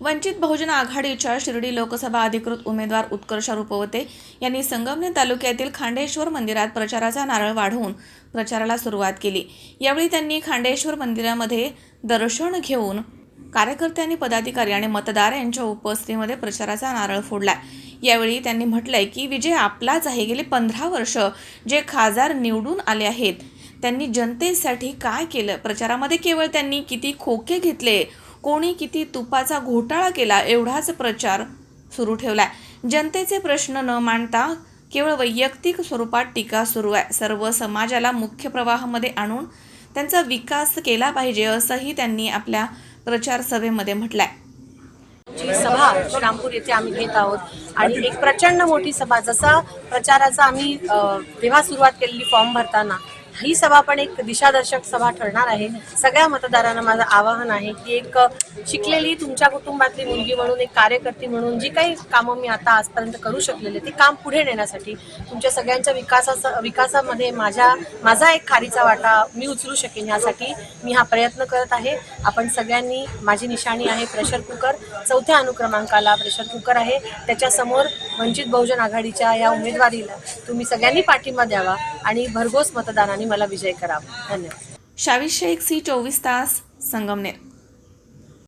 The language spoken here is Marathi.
वंचित बहुजन आघाडीच्या शिर्डी लोकसभा अधिकृत उमेदवार उत्कर्ष रुपवते यांनी संगमनेर तालुक्यातील खांडेश्वर मंदिरात प्रचाराचा नारळ वाढवून प्रचाराला सुरुवात केली. यावेळी त्यांनी खांडेश्वर मंदिरामध्ये दर्शन घेऊन कार्यकर्त्यांनी पदाधिकारी आणि मतदार यांच्या उपस्थितीमध्ये प्रचाराचा नारळ फोडला. यावेळी त्यांनी म्हटलंय की विजय आपलाच आहे. गेले पंधरा वर्ष जे खासदार निवडून आले आहेत त्यांनी जनतेसाठी काय केलं? प्रचारामध्ये केवळ त्यांनी किती खोके घेतले कोणी किती तुपाचा घोटाळा केला एवढाच प्रचार सुरू ठेवलाय. जनतेचे प्रश्न न मांडता केवळ वैयक्तिक स्वरूपात टीका सुरू आहे. सर्व समाजाला मुख्य प्रवाहामध्ये आणून त्यांचा विकास केला पाहिजे असंही त्यांनी आपल्या प्रचार सभेमध्ये म्हटलंय. जी सभा श्रीरामपूर येथे आम्ही घेत आहोत आणि एक प्रचंड मोठी सभा जसा प्रचाराचा आम्ही तेव्हा सुरुवात केलेली फॉर्म भरताना ही सभा पण एक दिशादर्शक सभा ठरणार आहे. सगळ्या मतदारांना माझं आवाहन आहे की एक शिकलेली तुमच्या कुटुंबातली मुलगी म्हणून एक कार्यकर्ती म्हणून जी काही कामं मी आता आजपर्यंत करू शकलेले ते काम पुढे नेण्यासाठी तुमच्या सगळ्यांच्या विकासा विकासामध्ये माझ्या माझा एक खारीचा वाटा मी उचलू शकेन यासाठी मी हा प्रयत्न करत आहे. आपण सगळ्यांनी माझी निशाणी आहे प्रेशर कुकर. चौथ्या अनुक्रमांकाला प्रेशर कुकर आहे. त्याच्यासमोर वंचित बहुजन आघाडीच्या या उमेदवारीला तुम्ही सगळ्यांनी पाठिंबा द्यावा आणि भरघोस मतदानाने मला विजय करावा धन्यवाद. शावीसशे एक सी चोवीस तास संगमनेर.